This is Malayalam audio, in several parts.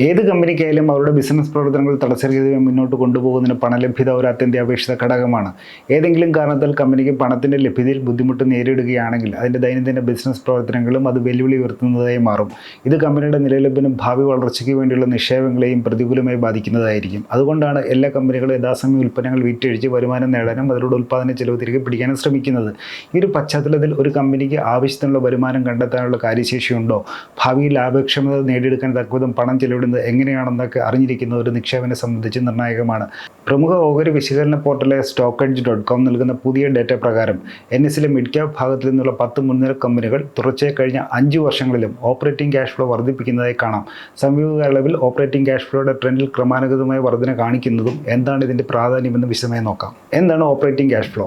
ഏത് കമ്പനിക്കായാലും അവരുടെ ബിസിനസ് പ്രവർത്തനങ്ങൾ തടസ്സരഹിതമായി മുന്നോട്ട് കൊണ്ടുപോകുന്നതിന് പണലഭ്യത ഒരു അത്യന്താപേക്ഷിത ഘടകമാണ്. ഏതെങ്കിലും കാരണത്താൽ കമ്പനിക്ക് പണത്തിന്റെ ലഭ്യതയിൽ ബുദ്ധിമുട്ട് നേരിടുകയാണെങ്കിൽ അതിന്റെ ദൈനംദിന ബിസിനസ് പ്രവർത്തനങ്ങളും അത് വെല്ലുവിളി ഉയർത്തുന്നതായി മാറും. ഇത് കമ്പനിയുടെ നിലനിൽപ്പിനും ഭാവി വളർച്ചയ്ക്ക് വേണ്ടിയുള്ള നിക്ഷേപങ്ങളെയും പ്രതികൂലമായി ബാധിക്കുന്നതായിരിക്കും. അതുകൊണ്ടാണ് എല്ലാ കമ്പനികളും യഥാസമയം ഉൽപ്പന്നങ്ങൾ വിറ്റഴിച്ച് വരുമാനം നേടാനും അതിലൂടെ ഉൽപ്പാദന ചെലവ് തിരികെ പിടിക്കാനും ശ്രമിക്കുന്നത്. ഈ ഒരു പശ്ചാത്തലത്തിൽ ഒരു കമ്പനിക്ക് ആവശ്യത്തിനുള്ള വരുമാനം കണ്ടെത്താനുള്ള കാര്യശേഷിയുണ്ടോ? ഭാവിയിൽ ലാഭക്ഷമത നേടിയെടുക്കാൻ തക്കവിധം പണം ചെലവിടുന്നത് എങ്ങനെയാണെന്നൊക്കെ അറിഞ്ഞിരിക്കുന്ന ഒരു നിക്ഷേപനെ സംബന്ധിച്ച് നിർണായകമാണ്. പ്രമുഖ ഓഹരി വിശകലന പോർട്ടലെ സ്റ്റോക്ക് എഡ്ജ് ഡോട്ട് കോം നൽകുന്ന പുതിയ ഡേറ്റ പ്രകാരം എൻ എസിലെ മിഡ് ക്യാപ് ഭാഗത്തിൽ നിന്നുള്ള പത്ത് മുൻനിര കമ്പനികൾ തുടർച്ചയായി കഴിഞ്ഞ അഞ്ച് വർഷങ്ങളിലും ഓപ്പറേറ്റിംഗ് ക്യാഷ് ഫ്ലോ വർദ്ധിപ്പിക്കുന്നതായി കാണാം. സമീപ അളവിൽ ഓപ്പറേറ്റിംഗ് ക്യാഷ് ഫ്ലോയുടെ ട്രെൻഡിൽ ക്രമാനുഗതമായ വർധന കാണിക്കുന്നതും എന്താണ് ഇതിന്റെ പ്രാധാന്യമെന്ന് വിശദമായി നോക്കാം. എന്താണ് ഓപ്പറേറ്റിംഗ് ക്യാഷ് ഫ്ലോ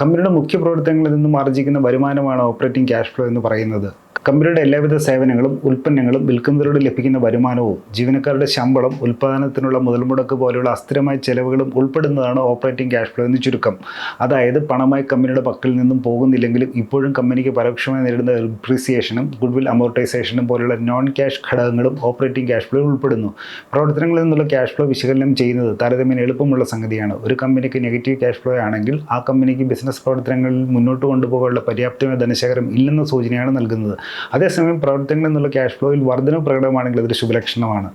കമ്പനിയുടെ മുഖ്യ പ്രവർത്തനങ്ങളിൽ നിന്നും ആർജിക്കുന്ന വരുമാനമാണ് ഓപ്പറേറ്റിംഗ് ക്യാഷ് ഫ്ലോ എന്ന് പറയുന്നത്. കമ്പനിയുടെ എല്ലാവിധ സേവനങ്ങളും ഉൽപ്പന്നങ്ങളും വിൽക്കുന്നതിലൂടെ ലഭിക്കുന്ന വരുമാനവും ജീവനക്കാരുടെ ശമ്പളം ഉൽപ്പാദനത്തിനുള്ള മുതൽമുടക്ക് പോലെയുള്ള അസ്ഥിരമായ ചെലവുകളും ഉൾപ്പെടുന്നതാണ് ഓപ്പറേറ്റിംഗ് ക്യാഷ് ഫ്ലോ എന്ന് ചുരുക്കം. അതായത് പണമായി കമ്പനിയുടെ പക്കൽ നിന്നും പോകുന്നില്ലെങ്കിലും ഇപ്പോഴും കമ്പനിക്ക് പരോക്ഷമായി നേരിടുന്ന ഡിപ്രീസിയേഷനും ഗുഡ്വിൽ അമോർട്ടൈസേഷനും പോലെയുള്ള നോൺ ക്യാഷ് ഘടകങ്ങളും ഓപ്പറേറ്റിംഗ് ക്യാഷ് ഫ്ലോ ഉൾപ്പെടുന്നു. പ്രവർത്തനങ്ങളിൽ നിന്നുള്ള ക്യാഷ് ഫ്ലോ വിശകലനം ചെയ്യുന്നത് താരതമ്യേന എളുപ്പമുള്ള സംഗതിയാണ്. ഒരു കമ്പനിക്ക് നെഗറ്റീവ് ക്യാഷ് ഫ്ലോ ആണെങ്കിൽ ആ കമ്പനിക്ക് ബിസിനസ് പ്രവർത്തനങ്ങളിൽ മുന്നോട്ട് കൊണ്ടുപോകാനുള്ള പര്യാപ്തമായ ധനശേഖരം ഇല്ലെന്ന സൂചനയാണ് നൽകുന്നത്. അതേസമയം പ്രവർത്തനങ്ങളിൽ നിന്നുള്ള ക്യാഷ് ഫ്ലോയിൽ വർധന പ്രകടമാണെങ്കിൽ അതൊരു ശുഭലക്ഷണമാണ്.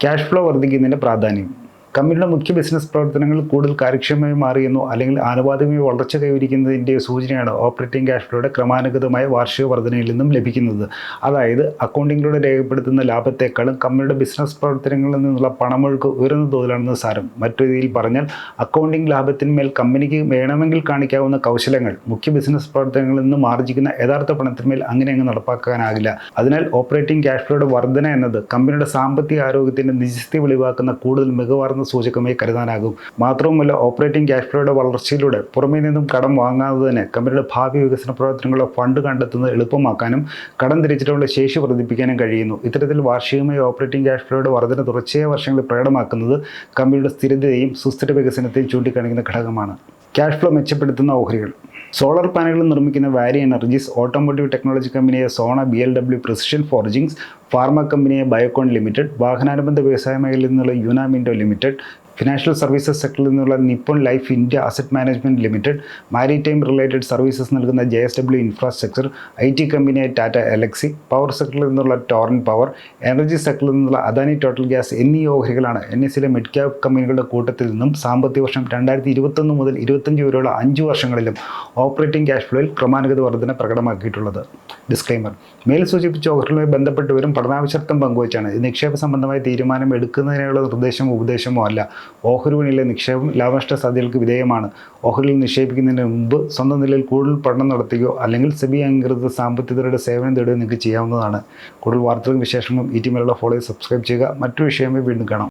ക്യാഷ് ഫ്ലോ വർദ്ധിക്കുന്നതിന്റെ പ്രാധാന്യം. കമ്പനിയുടെ മുഖ്യ ബിസിനസ് പ്രവർത്തനങ്ങൾ കൂടുതൽ കാര്യക്ഷമമായി മാറിയെന്നോ അല്ലെങ്കിൽ ആനുപാതികമായി വളർച്ച കൈവരിക്കുന്നതിന്റെ സൂചനയാണ് ഓപ്പറേറ്റിംഗ് ക്യാഷ് ഫ്ലോയുടെ ക്രമാനുഗതമായ വാർഷിക വർധനയിൽ നിന്നും ലഭിക്കുന്നത്. അതായത് അക്കൗണ്ടിങ്ങിലൂടെ രേഖപ്പെടുത്തുന്ന ലാഭത്തെക്കാളും കമ്പനിയുടെ ബിസിനസ് പ്രവർത്തനങ്ങളിൽ നിന്നുള്ള പണമൊഴുക്ക് ഉയർന്ന തോതിലാണെന്ന് സാരം. മറ്റു രീതിയിൽ പറഞ്ഞാൽ അക്കൗണ്ടിംഗ് ലാഭത്തിന്മേൽ കമ്പനിക്ക് വേണമെങ്കിൽ കാണിക്കാവുന്ന കൗശലങ്ങൾ മുഖ്യ ബിസിനസ് പ്രവർത്തനങ്ങളിൽ നിന്നും മാർജിക്കുന്ന യഥാർത്ഥ പണത്തിന്മേൽ അങ്ങനെ അങ്ങ് നടപ്പാക്കാനാകില്ല. അതിനാൽ ഓപ്പറേറ്റിംഗ് ക്യാഷ് ഫ്ലോയുടെ വർധന എന്നത് കമ്പനിയുടെ സാമ്പത്തിക ആരോഗ്യത്തിന്റെ നിജസ്ഥിതി വെളിവാക്കുന്ന കൂടുതൽ മികവാർന്ന സൂചകമായി കരുതാനാകും. മാത്രവുമല്ല ഓപ്പറേറ്റിംഗ് ക്യാഷ് ഫ്ലോയുടെ വളർച്ചയിലൂടെ പുറമേ നിന്നും കടം വാങ്ങാതെ തന്നെ കമ്പനിയുടെ ഭാവി വികസന പ്രവർത്തനങ്ങളുടെ ഫണ്ട് കണ്ടെത്തുന്നത് എളുപ്പമാക്കാനും കടം തിരിച്ചിട്ടുള്ള ശേഷി വർദ്ധിപ്പിക്കാനും കഴിയുന്നു. ഇത്തരത്തിൽ വാർഷികമായി ഓപ്പറേറ്റിംഗ് ക്യാഷ് ഫ്ലോയുടെ വർധന തുടർച്ചയായ വർഷങ്ങളിൽ പ്രകടമാക്കുന്നത് കമ്പനിയുടെ സ്ഥിരതയും സുസ്ഥിര വികസനത്തെയും ചൂണ്ടിക്കാണിക്കുന്ന ഘടകമാണ്. ക്യാഷ് ഫ്ലോ മെച്ചപ്പെടുത്തുന്ന ഓഹരികൾ. സോളാർ പാനലുകൾ നിർമ്മിക്കുന്ന വാരി എനർജീസ് ഓട്ടോമോട്ടീവ് ടെക്നോളജി കമ്പനിയായ Sona B L W precision forgings pharma കമ്പനിയായ ബയോകോൺ ലിമിറ്റഡ് വാഹനാനുബന്ധ വ്യവസായ മേഖലയിൽ നിന്നുള്ള യുനാമിൻഡോ ലിമിറ്റഡ് ഫിനാൻഷ്യൽ സർവീസസ് സെക്ടറിൽ നിന്നുള്ള Nippon life India asset management limited maritime related services നൽകുന്ന J S W infrastructure I T കമ്പനിയായ ടാറ്റ എലക്സി പവർ സെക്ടറിൽ നിന്നുള്ള ടോറൻ പവർ എനർജി സെക്ടറിൽ നിന്നുള്ള അദാനി ടോട്ടൽ ഗ്യാസ് എന്നീ ഓഹരികളാണ് എൻ എസിലെ മിഡ് ക്യാപ് കമ്പനികളുടെ കൂട്ടത്തിൽ നിന്നും സാമ്പത്തിക വർഷം രണ്ടായിരത്തി ഇരുപത്തൊന്ന് മുതൽ ഇരുപത്തഞ്ച് വരെയുള്ള അഞ്ച് വർഷങ്ങളിലും ഓപ്പറേറ്റിംഗ് ക്യാഷ് ഫ്ലോയിൽ ക്രമാനുഗത വർധന പ്രകടമാക്കിയിട്ടുള്ളത്. ഡിസ്ക്ലൈമർ മേൽ സൂചിപ്പിച്ച ഓഹരികളുമായി ബന്ധപ്പെട്ടവരും പഠനാവശ്യത്വം പങ്കുവച്ചാണ്. നിക്ഷേപ സംബന്ധമായ തീരുമാനം എടുക്കുന്നതിനുള്ള നിർദ്ദേശമോ ഉപദേശമോ അല്ല. ഓഹരി വിപണിയിലെ നിക്ഷേപം ലാഭനഷ്ട സാധ്യതകൾക്ക് വിധേയമാണ്. ഓഹരിയിൽ നിക്ഷേപിക്കുന്നതിന് മുമ്പ് സ്വന്തം നിലയിൽ കൂടുതൽ പഠനം നടത്തുകയോ അല്ലെങ്കിൽ സെബി അംഗീകൃത സാമ്പത്തികരുടെ സേവനം തേടുകയോ നിങ്ങൾക്ക് ചെയ്യാവുന്നതാണ്. കൂടുതൽ വാർത്തകളും വിശേഷങ്ങളും ഈ ടീമിലുള്ള ഫോളോ സബ്സ്ക്രൈബ് ചെയ്യുക. മറ്റു വിഷയമേ വീണ്ടും കാണാം.